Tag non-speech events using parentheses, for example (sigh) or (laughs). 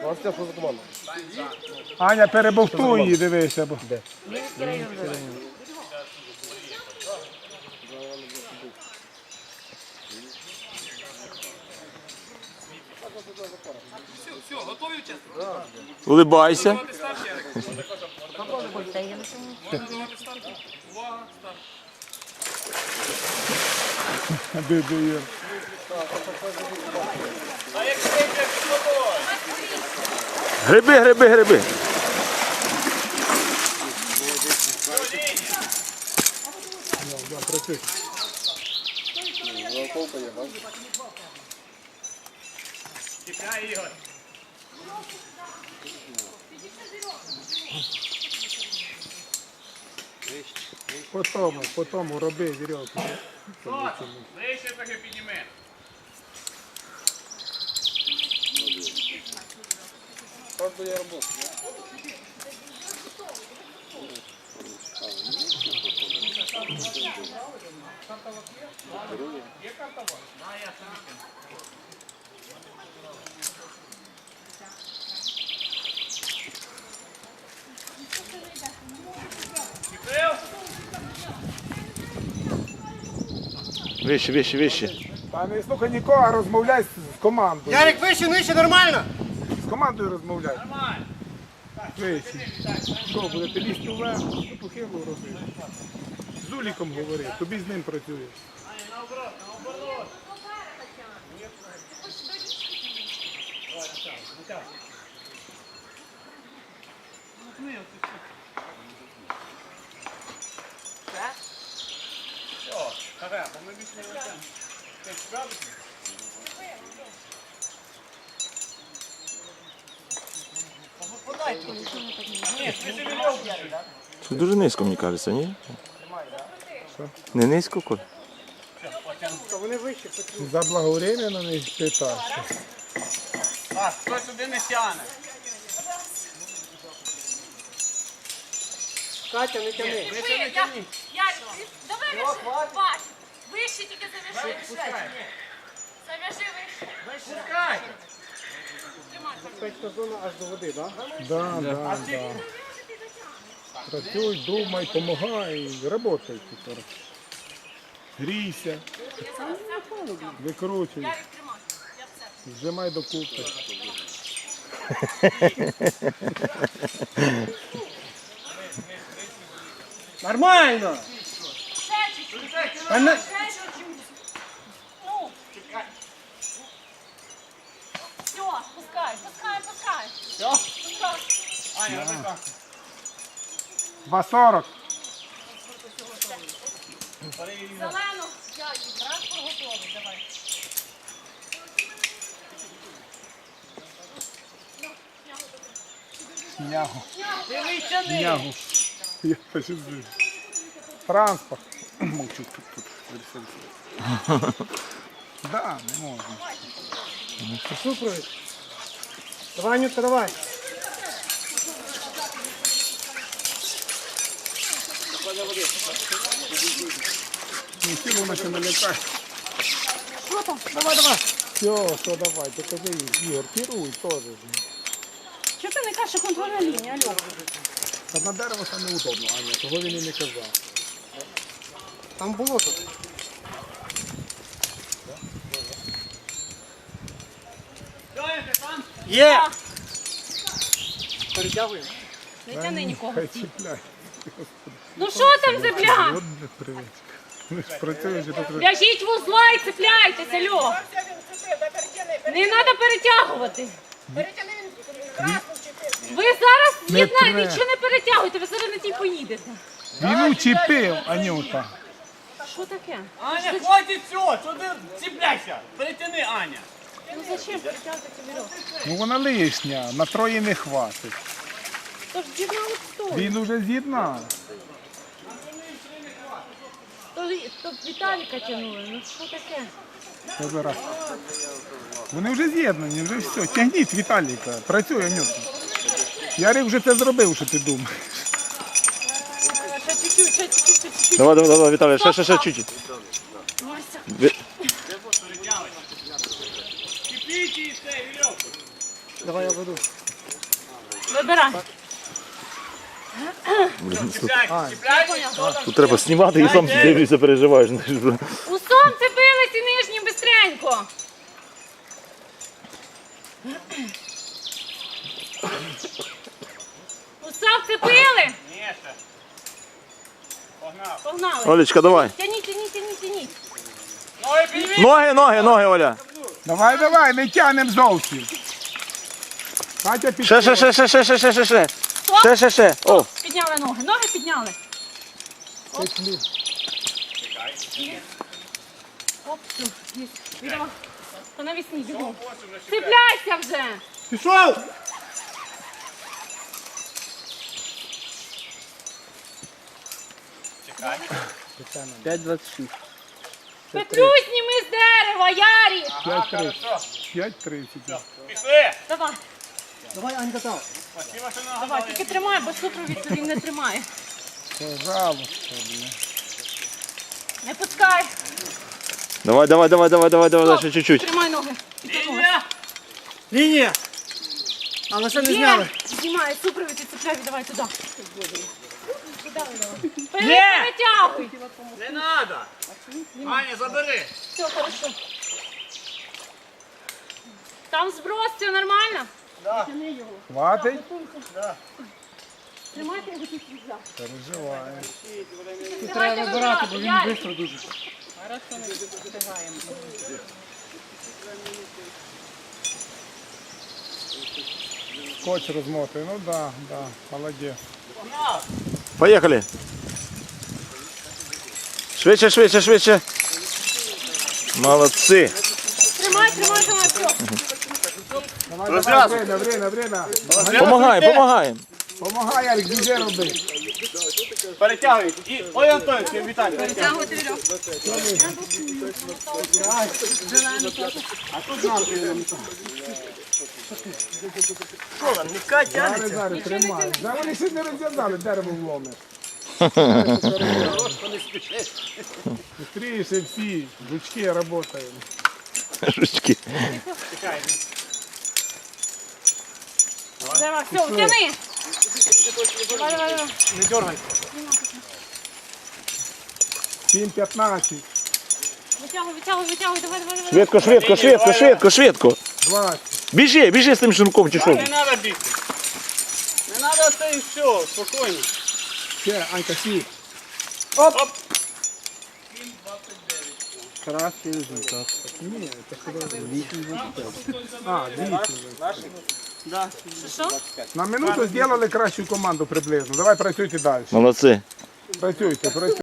Що за? Аня, перебовтуй її, дивися. Бо... Район. Улибайся. Де, де є? Гриби, гриби, гриби. Да, працюй. По тому, по тому роби вірьовку. Вище трохи підніми. Правда, я роботу. Вище, вище, вище. Та не слухай нікого, а розмовляй з з командою. Ярик, вище, нижче, нормально? Командою розмовляй. Вище. Що, будете лізти вверх, ну, похилу робити. З Уліком говори, тобі з ним працюєш. Все, харе, бо ми більше не ведемо. Ти справді? Ні, ти ж вірьовку. Це дуже низько, мені кажеться, ні? Не низько, Коль? Заблаговременно не питай. Так, хтось один не тягне. Катя, не тяни. Не тягніть. Ярик, ти давай вище. Бач, вище тільки зав'яжи. Зав'яжи вище. Пускай. Безпечна зона аж до води, так? Да, да, да. Працюй, думай, помагай, работай тепер. Грійся, викручуй, зжимай докупи. Нормально! Та не- пускай, пускай, пускай. Все? Пускай. Аня, отака. 2,40. Зелену. Я її транспорт готовий, давай. Снягу. Ти витягни. Снягу. Я посиджу. Транспорт. Мовчу тут, тут. (laughs) Да, не можна. Супровід. Давай, Анюта, давай. Не лякай. Давай, давай. Все, що давай, ти кажи, Ігор, керуй теж. Чого ти не кажеш, що контрольна лінія, Альо? Та на дерево це неудобно, Аня, того він і не казав. Там було тут. Льоня, ти там? Є! Перетягуємо. Не тяни нікого. Ну що там за бля? Не В'яжіть вузла і цепляйтеся, Альо. Не треба перетягувати. Ви зараз Не треба. нічого не перетягуйте, ви зараз на тій поїдете. Він учепив, Анюта. Що таке? Аня, хватить все, ти ціпляйся? Перетяни, Аня. Ну зачем перетягувати цю вірьовку? Ну вона лишня, на троє не хватить. Тож з'єднали сто. Він уже з'єднав. То, то Віталіка тягнули, ну що таке? Вони вже з'єднані, вже все. Тягніть Віталіка, працюй, Анюта. Ярик вже це зробив, що ти думаєш. Ще чуть-чуть, ще чуть-чуть, ще чуть-чуть. Давай, давай, давай, Віталій, ще, ще, ще, чуть-чуть. Вася. Ви- Чіпіть її з цієї вірьовки. Давай я веду. Вибирай. Тут треба знімати і сам дивлюся, переживаєш. У сон цепились і нижні бистренько. Уса вцепили? Ні, ще. Погнав. Погнали. Олечка, давай. Тяніть, тяніть, тяніть, тяніть. Ноги, ноги, ноги, Оля. Давай, давай, не тянем зовсім. Катя під... Ще, ще, ще, ще, ще, ще, ще, ще, ще. Ще, ще, ще. О, Підняли ноги. Ноги підняли. Оп. Оп, все, є. Відомо. По навісні, бігом. Цепляйся вже. Пішов! Петлю зніми з дерева, Ярі. 5.30. Пішли. Давай, Давай, Анька, там. Спасибо, що нагадали. давай, тільки тримай, бо супровід тобі не тримає. Пожалуйста, блін. Не пускай. давай, давай, давай, давай, давай, давай, ще чуть-чуть. Тримай ноги. Лінія. Лінія! Але ще не зняли. Є. Знімай, супровід і цепляй, давай туди. Є. Витягуй. Не надо. Аня, забери. Все, хорошо. Там зброс, все нормально? Хватить? Тримайте його тільки за. Переживаю. Треба вибирати, бо він швидко дуже. Скотч розмотує. Ну да, да, молодець. Поїхали. Швидше, швидше, швидше. Молодці. Тримай, тримай, тримай, все. Давай, время, время, время. Помагай, помагай. Помагай, Ярик, біжи роби. Перетягуй. І Ой, Антон, всім вітання. Тягуйте вірьовку. Зараз, зараз, тримай. Да, вони ще не розв'язали, дерево вломиш. Быстріше всі, жучки працюють. Жучки. Давай, все, тяни. Давай, давай, давай. Не дергай. 7-15, Витягуй, витягуй, витягуй, давай, давай, давай. Швидко, швидко, швидко, швидко, швидко. 20. Біжи, біжи з тим шнурком чи що. Не треба бігти. Не треба це і все, спокійно. Ще, Анька, сі. Оп. Кращий результат. Ні, це що 8 А, 8 Що? На минуту зробили кращу команду приблизно. Давай працюйте далі. Молодці. Працюйте, працюйте.